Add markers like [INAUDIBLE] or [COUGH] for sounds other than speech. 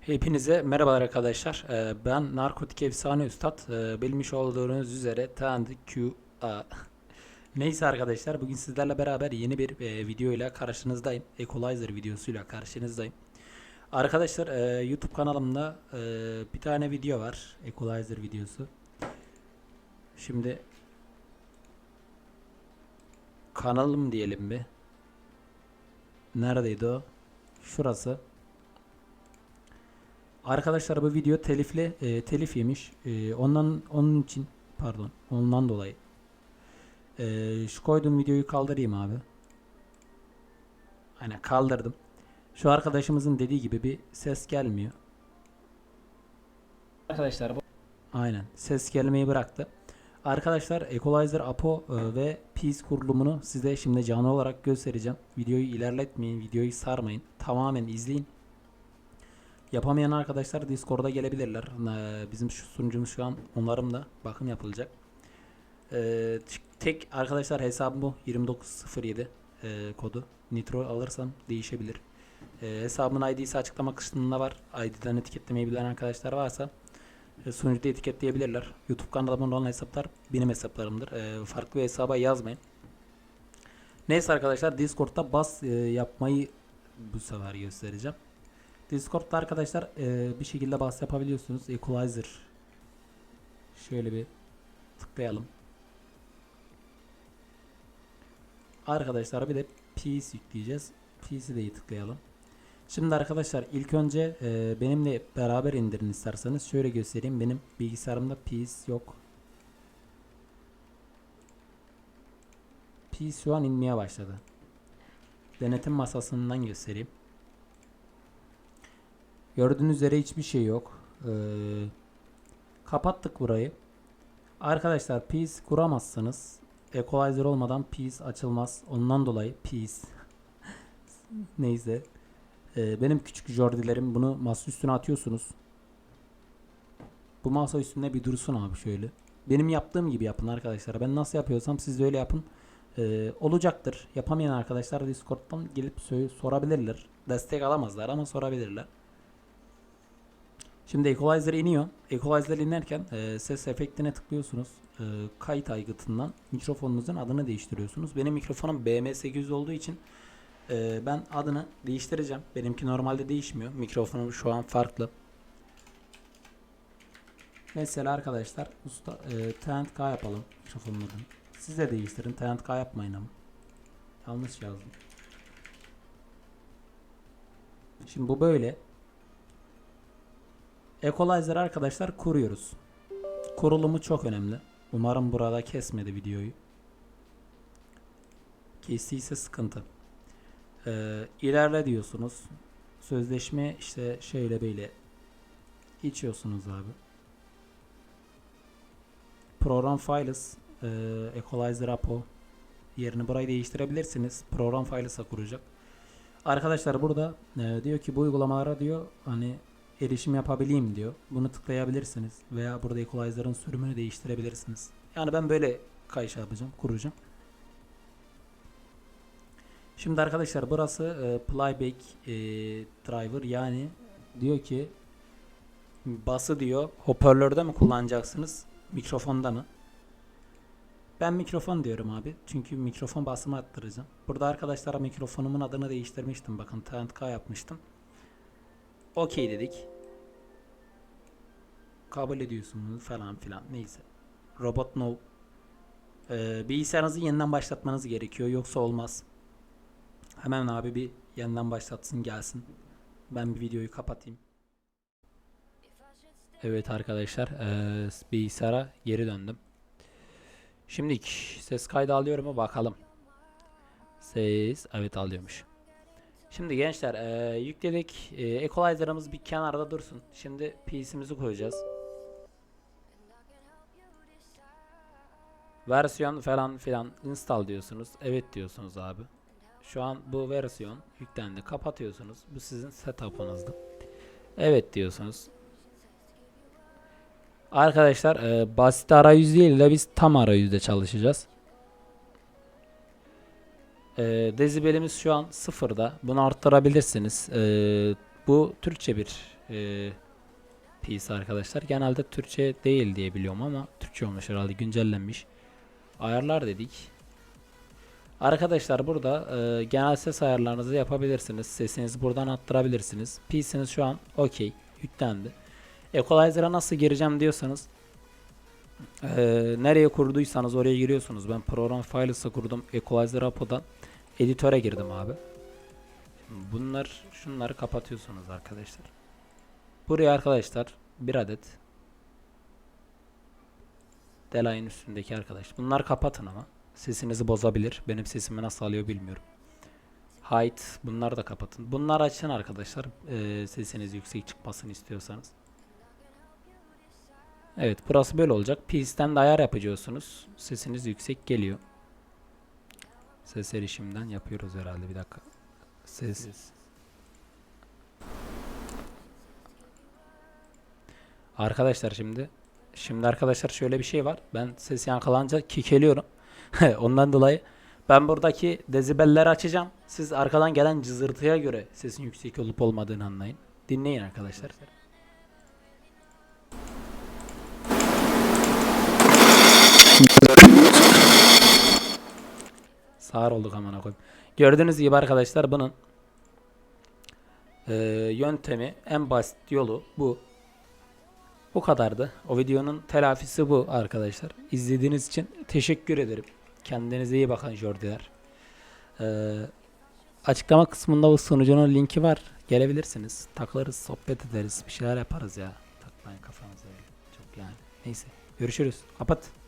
Hepinize merhabalar arkadaşlar. Ee, Ben Narkotik Efsane Üstad. Ee, Bilmiş olduğunuz üzere Tanrı Q A. [LAUGHS] Neyse arkadaşlar bugün sizlerle beraber yeni bir e, video ile karşınızdayım. Equalizer videosuyla karşınızdayım. Arkadaşlar e, YouTube kanalımda e, bir tane video var. Equalizer videosu. Şimdi kanalım diyelim bir. Neredeydi o? Şurası. Arkadaşlar bu video telifli e, telif yemiş. E, ondan onun için pardon ondan dolayı. E, şu koyduğum videoyu kaldırayım abi. Aynen kaldırdım. Şu arkadaşımızın dediği gibi bir ses gelmiyor. Arkadaşlar bu aynen ses gelmeyi bıraktı. Arkadaşlar Equalizer Apo e, ve Peace kurulumunu size şimdi canlı olarak göstereceğim. Videoyu ilerletmeyin, videoyu sarmayın. Tamamen izleyin. Yapamayan arkadaşlar Discord'a gelebilirler. Ee, Bizim şu sunucumuz şu an onların da bakım yapılacak. Ee, tek arkadaşlar hesabım bu 2907 ee, kodu. Nitro alırsam değişebilir. Ee, hesabımın ID'si açıklama kısmında var. ID'den etiketlemeyi bilen arkadaşlar varsa e, sunucuda etiketleyebilirler. YouTube kanalımın olan hesaplar benim hesaplarımdır. Farklı bir hesaba yazmayın. Neyse arkadaşlar Discord'da bas e, yapmayı bu sefer göstereceğim. Discord'da arkadaşlar e, bir şekilde bahs yapabiliyorsunuz. Equalizer. Şöyle bir tıklayalım. Arkadaşlar bir de Peace yükleyeceğiz. Peace'i de tıklayalım. Şimdi arkadaşlar ilk önce e, benimle beraber indirin isterseniz. Şöyle göstereyim. Benim bilgisayarımda Peace yok. Peace şu an inmeye başladı. Denetim masasından göstereyim. Gördüğünüz üzere hiçbir şey yok. Ee, kapattık burayı. Arkadaşlar peace kuramazsınız. Equalizer olmadan peace açılmaz. Ondan dolayı peace. [LAUGHS] Neyse. Ee, benim küçük jordilerim bunu masa üstüne atıyorsunuz. Bu masa üstünde bir dursun abi şöyle. Benim yaptığım gibi yapın arkadaşlar. Ben nasıl yapıyorsam siz de öyle yapın. Ee, olacaktır. Yapamayan arkadaşlar Discord'dan gelip sorabilirler. Destek alamazlar ama sorabilirler. Şimdi Equalizer iniyor. Equalizer inerken e, ses efektine tıklıyorsunuz. E, kayıt aygıtından mikrofonunuzun adını değiştiriyorsunuz. Benim mikrofonum BM800 olduğu için e, ben adını değiştireceğim. Benimki normalde değişmiyor. Mikrofonum şu an farklı. Mesela arkadaşlar usta e, TNT yapalım mikrofonun adını. Siz de değiştirin. TNT yapmayın ama. Yanlış yazdım. Şimdi bu böyle. Equalizer arkadaşlar kuruyoruz. Kurulumu çok önemli. Umarım burada kesmedi videoyu. Kestiyse sıkıntı. Ee, ilerle diyorsunuz. Sözleşme işte şöyle böyle içiyorsunuz abi. Program Files e, Equalizer Apo yerini burayı değiştirebilirsiniz. Program Files'a kuracak. Arkadaşlar burada e, diyor ki bu uygulamalara diyor hani erişim yapabileyim diyor. Bunu tıklayabilirsiniz veya burada equalizer'ın sürümünü değiştirebilirsiniz. Yani ben böyle kayış yapacağım, kuracağım. Şimdi arkadaşlar burası e, playback e, driver yani diyor ki bası diyor hoparlörde mi kullanacaksınız mikrofonda mı? Ben mikrofon diyorum abi. Çünkü mikrofon basımı arttıracağım. Burada arkadaşlara mikrofonumun adını değiştirmiştim. Bakın TNT yapmıştım. Okey dedik. Kabul ediyorsunuz falan filan. Neyse. Robot no. Ee, bilgisayarınızı yeniden başlatmanız gerekiyor. Yoksa olmaz. Hemen abi bir yeniden başlatsın gelsin. Ben bir videoyu kapatayım. Evet arkadaşlar. ee, bilgisayara geri döndüm. Şimdi ses kaydı alıyorum mu bakalım. Ses evet alıyormuş. Şimdi gençler e, yükledik. E, equalizer'ımız bir kenarda dursun. Şimdi PC'mizi koyacağız. Versiyon falan filan install diyorsunuz. Evet diyorsunuz abi. Şu an bu versiyon yüklendi. Kapatıyorsunuz. Bu sizin setup'ınızda. Evet diyorsunuz. Arkadaşlar e, basit arayüz değil de biz tam arayüzde çalışacağız. E, dezibelimiz şu an sıfırda. Bunu arttırabilirsiniz. E, bu Türkçe bir e, piece arkadaşlar. Genelde Türkçe değil diye biliyorum ama Türkçe olmuş herhalde güncellenmiş. Ayarlar dedik. Arkadaşlar burada e, genel ses ayarlarınızı yapabilirsiniz. Sesinizi buradan arttırabilirsiniz. Piece'iniz şu an okey. Yüklendi. Equalizer'a nasıl gireceğim diyorsanız e, nereye kurduysanız oraya giriyorsunuz. Ben program files'a kurdum. Equalizer Apo'dan editöre girdim abi. Bunlar şunları kapatıyorsunuz arkadaşlar. Buraya arkadaşlar bir adet Delay'ın üstündeki arkadaş. Bunlar kapatın ama. Sesinizi bozabilir. Benim sesimi nasıl alıyor bilmiyorum. Height bunları da kapatın. Bunları açın arkadaşlar. Ee, sesiniz yüksek çıkmasını istiyorsanız. Evet burası böyle olacak. Piece'ten de ayar yapacaksınız. Sesiniz yüksek geliyor. Ses erişimden yapıyoruz herhalde bir dakika. Ses. Arkadaşlar şimdi şimdi arkadaşlar şöyle bir şey var. Ben ses yankılanınca kikeliyorum. [LAUGHS] Ondan dolayı ben buradaki dezibelleri açacağım. Siz arkadan gelen cızırtıya göre sesin yüksek olup olmadığını anlayın. Dinleyin arkadaşlar. Sağır olduk amına koyayım. Gördüğünüz gibi arkadaşlar bunun eee, yöntemi en basit yolu bu. Bu kadardı. O videonun telafisi bu arkadaşlar. İzlediğiniz için teşekkür ederim. Kendinize iyi bakın Jordiler. Ee, açıklama kısmında bu sunucunun linki var. Gelebilirsiniz. Takılırız, sohbet ederiz. Bir şeyler yaparız ya. Takmayın kafanıza. Çok yani. Neyse. Görüşürüz. Kapat.